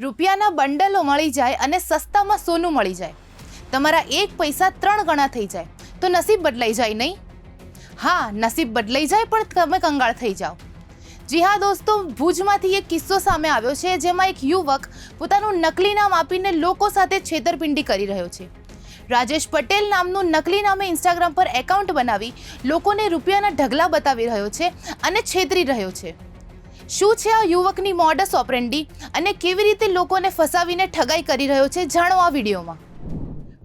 રૂપિયાના બંડલો મળી જાય અને સસ્તામાં સોનું મળી જાય. તમારા એક પૈસા ત્રણ ગણા થઈ જાય. તો નસીબ બદલાઈ જાય નહીં? હા, નસીબ બદલાઈ જાય, પણ તમે કંગાળ થઈ જાઓ. જી હા દોસ્તો, ભુજમાંથી એક કિસ્સો સામે આવ્યો છે, જેમાં એક યુવક પોતાનું નકલી નામ આપીને લોકો સાથે છેતરપિંડી કરી રહ્યો છે. રાજેશ પટેલ નામનું નકલી નામે ઇન્સ્ટાગ્રામ પર એકાઉન્ટ બનાવી લોકોને રૂપિયાના ઢગલા બતાવી રહ્યો છે અને છેતરી રહ્યો છે. શું છે આ યુવકની મોડસ ઓપરેન્ડી અને કેવી રીતે લોકોને ફસાવીને ઠગાઈ કરી રહ્યો છે? જાણો આ વિડીયોમાં.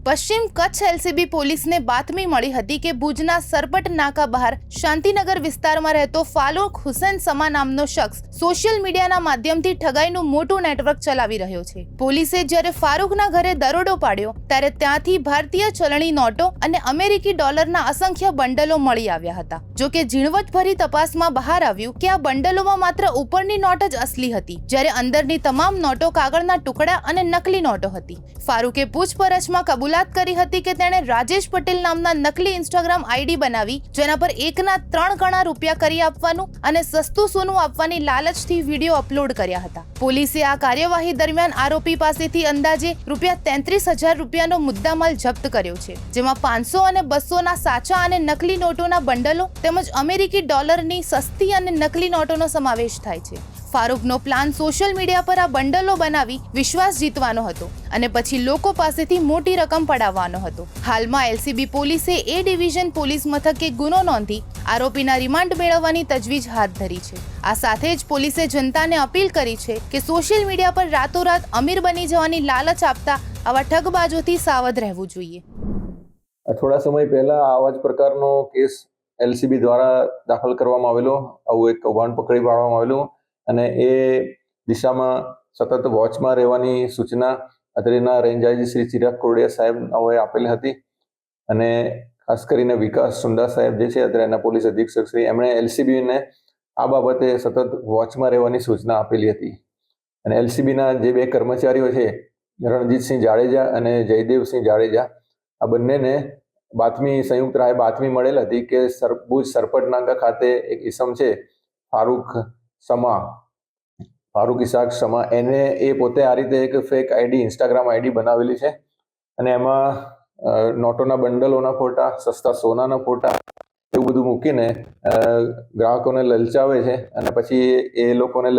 પશ્ચિમ કચ્છ એલસીબી પોલીસને બાતમી મળી હતી કે ભુજના સરપટ નાકા બહાર શાંતિનગર વિસ્તારમાં રહેતો ફાલુક હુસેન સમા નામનો શખ્સ સોશિયલ મીડિયાના માધ્યમથી ઠગાઈનું મોટું નેટવર્ક ચલાવી રહ્યો છે. પોલીસે જ્યારે ફારૂકના ઘરે દરોડો પાડ્યો, ત્યારે ત્યાંથી ભારતીય ચલણી નોટો અને અમેરિકી ડોલરના અસંખ્ય બંડલો મળી આવ્યા હતા. જો કે ઝીણવટભરી તપાસમાં બહાર આવ્યું કે આ બંડલોમાં માત્ર ઉપરની નોટ જ અસલી હતી, જ્યારે અંદરની તમામ નોટો કાગળના ટુકડા અને નકલી નોટો હતી. ફારૂકે પૂછપરછમાં કબૂલાત કરી હતી કે તેણે રાજેશ પટેલ નામના નકલી ઇન્સ્ટાગ્રામ આઈડી બનાવી, જેના પર એકના ત્રણ ગણા રૂપિયા કરી આપવાનું અને સસ્તું સોનું આપવાની લાલચથી વીડિયો અપલોડ કર્યા હતા. પોલીસે આ કાર્યવાહી દરમિયાન આરોપી પાસેથી અંદાજે રૂપિયા તેત્રીસ હજાર રૂપિયાનો મુદ્દામાલ જપ્ત કર્યો છે, જેમાં પાંચસો અને બસોના સાચા અને નકલી નોટોના બંડલો તેમજ અમેરિકી ડોલરની સસ્તી અને નકલી નોટોનો સમાવેશ થાય છે. ફારૂકનો પ્લાન સોશિયલ મીડિયા પર આ બંડલો બનાવી વિશ્વાસ જીતવાનો હતો અને પછી લોકો પાસેથી મોટી રકમ પડાવવાનો હતો. હાલમાં એલસીબી પોલીસે એ ડિવિઝન પોલીસ મથકે ગુનો નોંધી આરોપીના રિમાન્ડ મેળવવાની તજવીજ હાથ ધરી છે. આ સાથે જ પોલીસે જનતાને અપીલ કરી છે કે સોશિયલ મીડિયા પર રાતોરાત અમીર બની જવાની લાલચ આપતા આવા ઠગબાજોથી સાવધ રહેવું જોઈએ. થોડા સમય પહેલા આવા જ પ્રકારનો કેસ એલસીબી દ્વારા દાખલ કરવામાં આવેલો. આવું એક કૌભાંડ પકડી પાડવામાં આવેલું. અને એ દિશામાં સતત વોચમાં રહેવાની સૂચના અત્રેના રેન્જ શ્રી ચિરાગ કોરડિયા સાહેબનાઓએ આપેલી હતી. અને ખાસ કરીને વિકાસ સુંડા સાહેબ જે છે અત્રેના પોલીસ અધિક્ષક શ્રી, એમણે એલસીબીને આ બાબતે સતત વોચમાં રહેવાની સૂચના આપેલી હતી. અને એલસીબીના જે બે કર્મચારીઓ છે, રણજીતસિંહ જાડેજા અને જયદેવસિંહ જાડેજા, આ બંનેને બાતમી, સંયુક્ત રાય બાતમી મળેલ હતી કે સર, ભુજ સરપટ નાકા ખાતે એક ઈસમ છે ફારૂક સમા. ફારૂક ઇસાક સમા. એને એ પોતે આ રીતે એક ફેક આઈડી ઇન્સ્ટાગ્રામ આઈડી બનાવેલી છે. અને એમાં નોટોના બંડલોના ફોટા, સસ્તા સોનાના ફોટા, એવું બધું મૂકીને ગ્રાહકોને લલચાવે છે. અને પછી એ લોકોને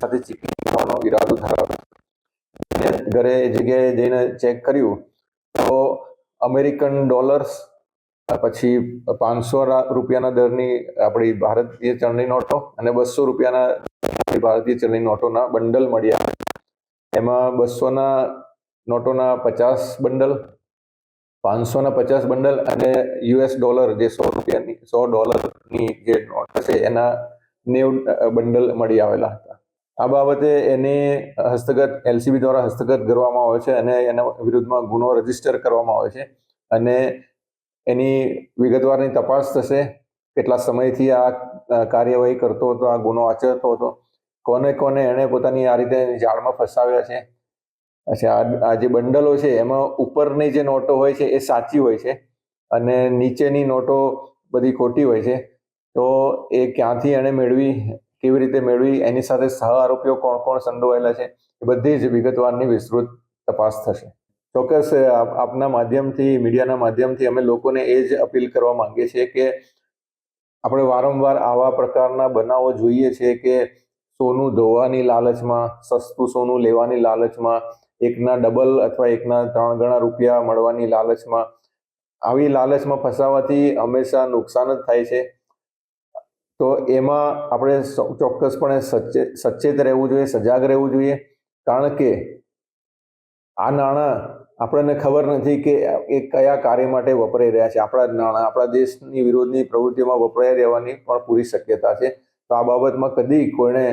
સાથે ચીકી ખાવાનો ઈરાદો ધરાવે ઘરે જગ્યાએ જઈને ચેક કર્યું તો અમેરિકન ડોલર્સ પછી પાંચસો રૂપિયાના દરની આપણી ભારતીય ચલણી નોટો અને બસો રૂપિયાના ભારતીય ચલણી નોટોના બંડલ મળ્યા. એમાં બસોના નોટોના પચાસ બંડલ, પાંચસોના પચાસ બંડલ અને યુએસ ડોલર જે સો રૂપિયાની, સો ડોલરની જે નોટ છે એના નેવ બંડલ મળી આવેલા હતા. આ બાબતે એને હસ્તગત, એલસીબી દ્વારા હસ્તગત કરવામાં આવે છે અને એના વિરુદ્ધમાં ગુનો રજિસ્ટર કરવામાં આવે છે અને એની વિગતવારની તપાસ થશે? કેટલા સમયથી આ કાર્યવાહી કરતો હતો, આ ગુનો આચરતો હતો? કોને કોને એણે પોતાની આ રીતે જાળમાં ફસાવ્યા છે? અચ્છા આ- જે બંડલો છે, એમાં ઉપરની જે નોટો હોય છે, એ સાચી હોય છે અને નીચેની નોટો બધી ખોટી હોય છે. તો એ ક્યાંથી એણે મેળવી? કેવી રીતે મેળવી? એની સાથે સહ આરોપીઓ કોણ કોણ સંડોવાયેલા છે? એ બધી જ વિગતવારની વિસ્તૃત તપાસ થશે. ચોક્કસ આપના માધ્યમથી, મીડિયાના માધ્યમથી અમે લોકોને એ જ અપીલ કરવા માંગીએ છીએ કે આપણે વારંવાર આવા પ્રકારના બનાવો જોઈએ છે કે સોનું ધોવાની લાલચમાં, સસ્તું સોનું લેવાની લાલચમાં, એકના ડબલ અથવા એકના ત્રણ ગણા રૂપિયા મળવાની લાલચમાં. આવી લાલચમાં ફસાવાથી હંમેશા નુકસાન જ થાય છે. તો એમાં આપણે ચોક્કસપણે સચેત સચેત રહેવું જોઈએ, સજાગ રહેવું જોઈએ. કારણ કે આ નાણાં આપણને ખબર નથી કે એ કયા કાર્ય માટે વપરાઈ રહ્યા છે. આપણા નાણાં, આપણા દેશની વિરોધની પ્રવૃત્તિમાં વપરાઈ રહેવાની પણ પૂરી શક્યતા છે. તો આ બાબતમાં કદી કોઈને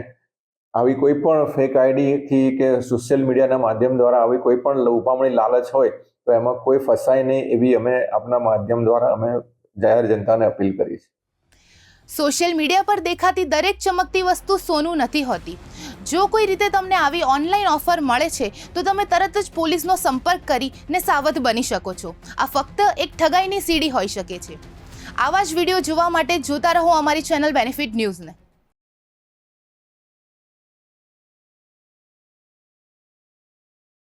આવી કોઈ પણ ફેક આઈડીથી કે સોશિયલ મીડિયાના માધ્યમ દ્વારા આવી કોઈ પણ ઉપામણી લાલચ હોય, તો એમાં કોઈ ફસાય નહીં એવી અમે આપના માધ્યમ દ્વારા અમે જાહેર જનતાને અપીલ કરી છે સોશિયલ મીડિયા પર દેખાતી દરેક ચમકતી વસ્તુ સોનું નથી હોતી. જો કોઈ રીતે તમને આવી ઓનલાઈન ઓફર મળે છે, તો તમે તરત જ પોલીસનો સંપર્ક કરીને સાવધ બની શકો છો. આ ફક્ત એક ઠગાઈની સીડી હોઈ શકે છે. આવા જ વીડિયો જોવા માટે જોતા રહો અમારી ચેનલ બેનિફિટ ન્યૂઝને